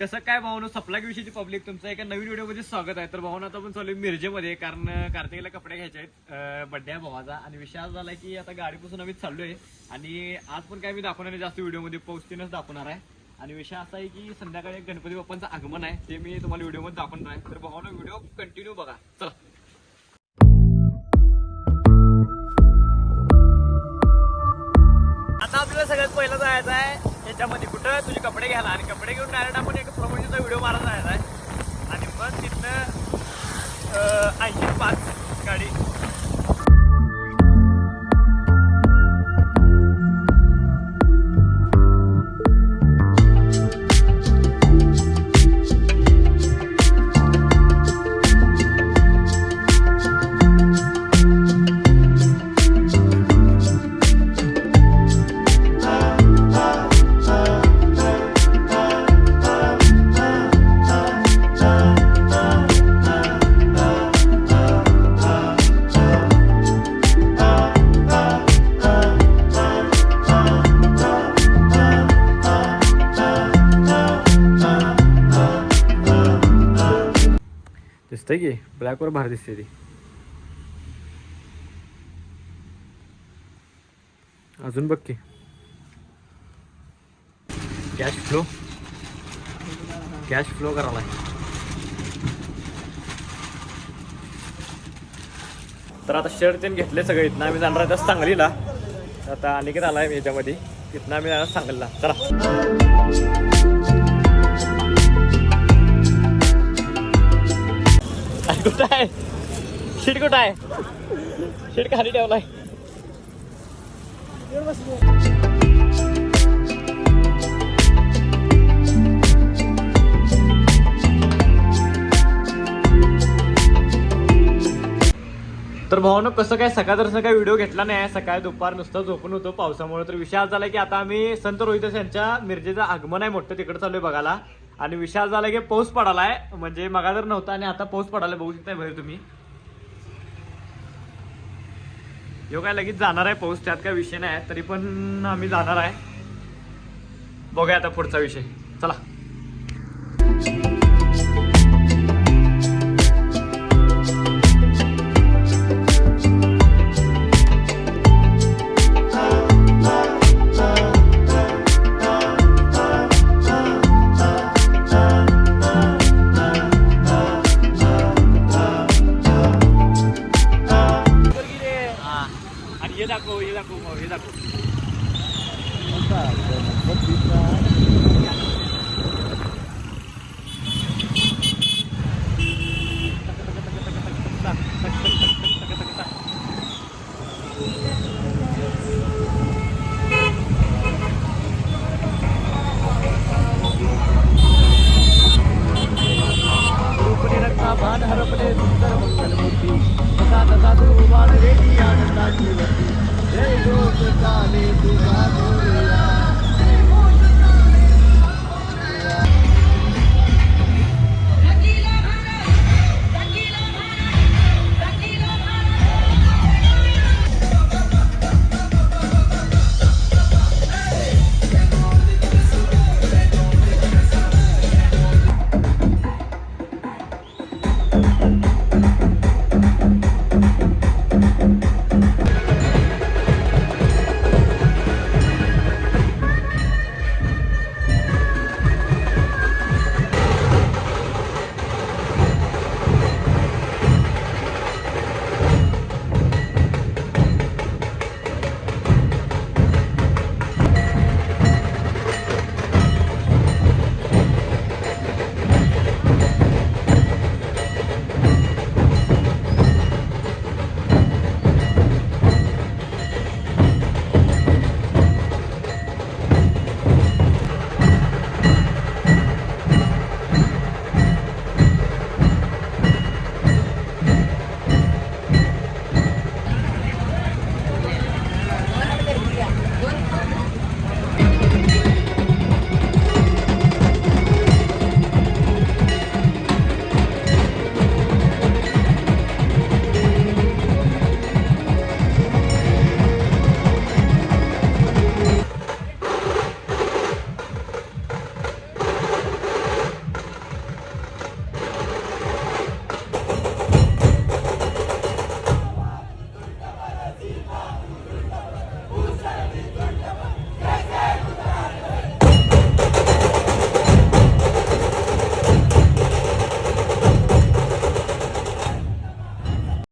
कसं काय भावनो? सप्लाय विषयीची पब्लिक तुमचं एका नवीन व्हिडिओमध्ये स्वागत आहे. तर भावना आता आपण चालू मिरजेमध्ये कारण कार्तिकला कपडे घ्यायचे आहेत. बड्डे आहे भावाचा. आणि विषय आज झाला की आता गाडीपासून आम्ही चाललोय आणि आज पण काय मी दाखवणार आहे जास्त व्हिडिओमध्ये पोस्टिनच दाखवणार आहे. आणि विषय असा आहे की संध्याकाळी एक गणपती बाप्पांचं आगमन आहे. ते मी तुम्हाला व्हिडिओमध्ये दाखवणार आहे. तर भावना व्हिडिओ कंटिन्यू बघा. चला. आता आपल्याला सगळ्यात पहिलं जायचं आहे याच्यामध्ये कुठं तुझे कपडे घ्यायला? आणि कपडे घेऊन डायरेक्ट आपण एक प्रमोशनचा व्हिडिओ मारायला जायचा आहे. आणि मग तिथनं ऐंशी पाच गाडी दिसतंय की? ब्लॅकवर भारी दिसते ती. अजून बघ की. कॅश फ्लो कॅश फ्लो करायला तर आता शर्ट ते घेतले सगळे. इथनं आम्ही जाणार आहे सांगलीला. आता अनिकेत आहे मी याच्यामध्ये. इथनं आम्ही जाणार सांगलीला. चला. कुठं आहे? शीट कुठं आहे? शीट खाली ठेवलाय. तर भावानं कसं काय सकाळ तर काय व्हिडिओ घेतला नाही सकाळी दुपार नुसतं झोपून होतो पावसामुळे. तर विषय आज झाला की आता आम्ही संत रोहित यांच्या मिरजेचं आगमन आहे मोठं तिकडे चालू आहे बघायला. आणि विषय आज झाला की पाऊस पडालाय म्हणजे मगा जर नव्हता आणि आता पाऊस पडाला बघू शकताय बाहेर तुम्ही. यो काय लगेच जाणार आहे पाऊस त्यात काय विषय नाही तरी पण आम्ही जाणार आहे. बघूया आता पुढचा विषय. चला. रूपणे रक्षा भान हरपणे